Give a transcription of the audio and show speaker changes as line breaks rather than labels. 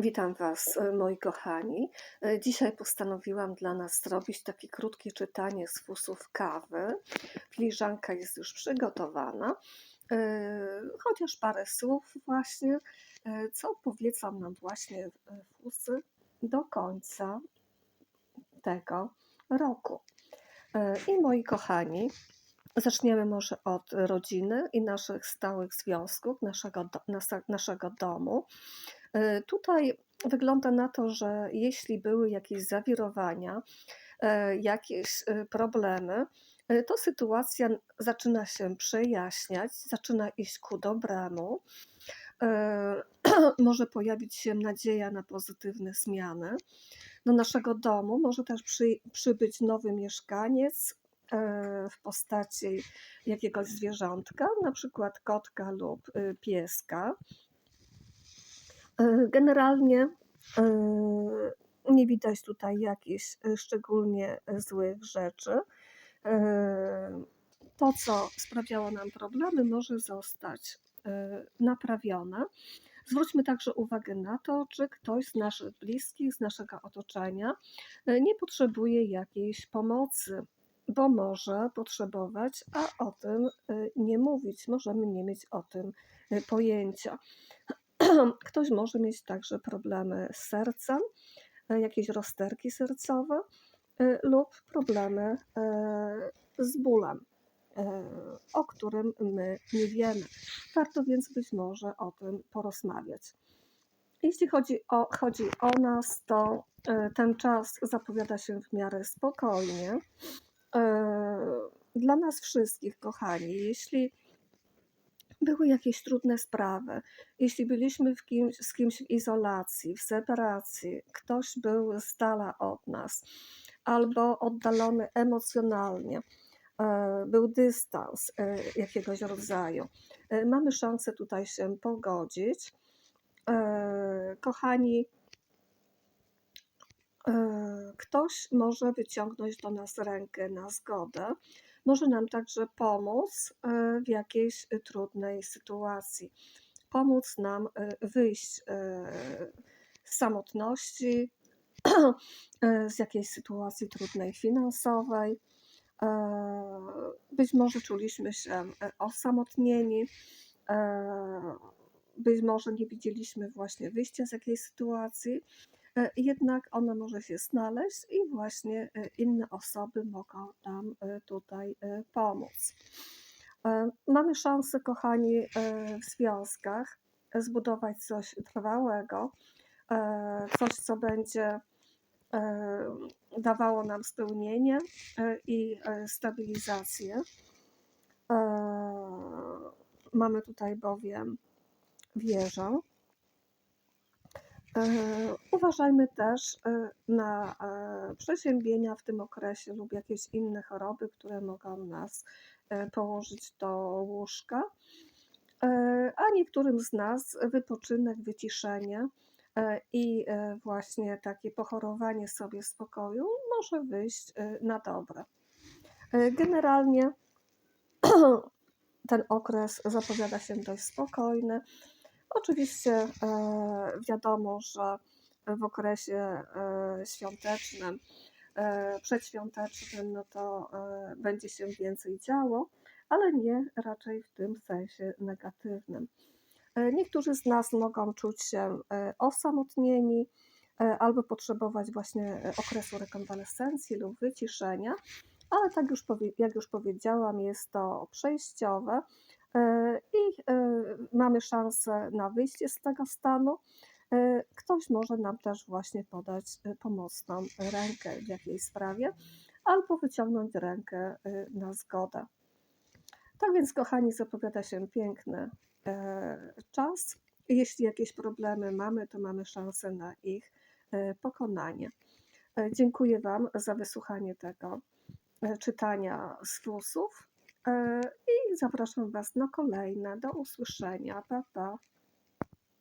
Witam Was, e, moi kochani. E, Dzisiaj postanowiłam dla nas zrobić takie krótkie czytanie z fusów kawy. Filiżanka jest już przygotowana, e, chociaż parę słów właśnie, co powiedzą nam właśnie fusy do końca tego roku. I moi kochani, zaczniemy może od rodziny i naszych stałych związków, naszego, naszego domu. E, Tutaj wygląda na to, że jeśli były jakieś zawirowania, e, jakieś e, problemy, to sytuacja zaczyna się przejaśniać, zaczyna iść ku dobremu. Może pojawić się nadzieja na pozytywne zmiany. Do naszego domu może też przy, przybyć nowy mieszkaniec w postaci jakiegoś zwierzątka, na przykład kotka lub pieska. E, Generalnie e, nie widać tutaj jakichś e, szczególnie złych rzeczy. To, co sprawiało nam problemy, może zostać naprawione. Zwróćmy także uwagę na to, czy ktoś z naszych bliskich, z naszego otoczenia nie potrzebuje jakiejś pomocy, bo może potrzebować, a o tym nie mówić. Możemy nie mieć o tym pojęcia. Ktoś może mieć także problemy z sercem, e, jakieś rozterki sercowe e, lub problemy e, z bólem, o którym my nie wiemy. Warto więc być może o tym porozmawiać. Jeśli chodzi o, chodzi o nas, to ten czas zapowiada się w miarę spokojnie. Dla nas wszystkich, kochani, jeśli były jakieś trudne sprawy, jeśli byliśmy kimś, z kimś w izolacji, w separacji, ktoś był z dala od nas albo oddalony emocjonalnie, e, był dystans e, jakiegoś rodzaju, e, mamy szansę tutaj się pogodzić. Kochani, ktoś może wyciągnąć do nas rękę na zgodę, może nam także pomóc e, w jakiejś e, trudnej sytuacji, pomóc nam e, wyjść e, z samotności, e, z jakiejś sytuacji trudnej finansowej. E, Być może czuliśmy się e, osamotnieni, e, być może nie widzieliśmy właśnie wyjścia z jakiejś sytuacji, e, jednak ona może się znaleźć i właśnie e, inne osoby mogą nam e, tutaj e, pomóc. E, Mamy szansę, kochani, e, w związkach e, zbudować coś trwałego, e, coś, co będzie e, dawało nam spełnienie e, i e, stabilizację. E, Mamy tutaj bowiem wieżę. E, Uważajmy też e, na e, przeziębienia w tym okresie lub jakieś inne choroby, które mogą nas położyć do łóżka. A niektórym z nas wypoczynek, wyciszenie i właśnie takie pochorowanie sobie spokoju może wyjść na dobre. Generalnie ten okres zapowiada się dość spokojny. Oczywiście e, wiadomo, że w okresie e, świątecznym, e, przedświątecznym, no to będzie się więcej działo, ale nie raczej w tym sensie negatywnym. Niektórzy z nas mogą czuć się osamotnieni albo potrzebować właśnie okresu rekonwalescencji lub wyciszenia, ale tak już jak już powiedziałam, jest to przejściowe i e, mamy szansę na wyjście z tego stanu. E, Ktoś może nam też właśnie podać e, pomocną rękę w jakiejś sprawie albo wyciągnąć rękę e, na zgodę. Tak więc, kochani, zapowiada się piękny e, czas. Jeśli jakieś problemy mamy, to mamy szansę na ich e, pokonanie. E, Dziękuję Wam za wysłuchanie tego e, czytania z fusów e, i zapraszam Was na kolejne. Do usłyszenia. Pa, pa.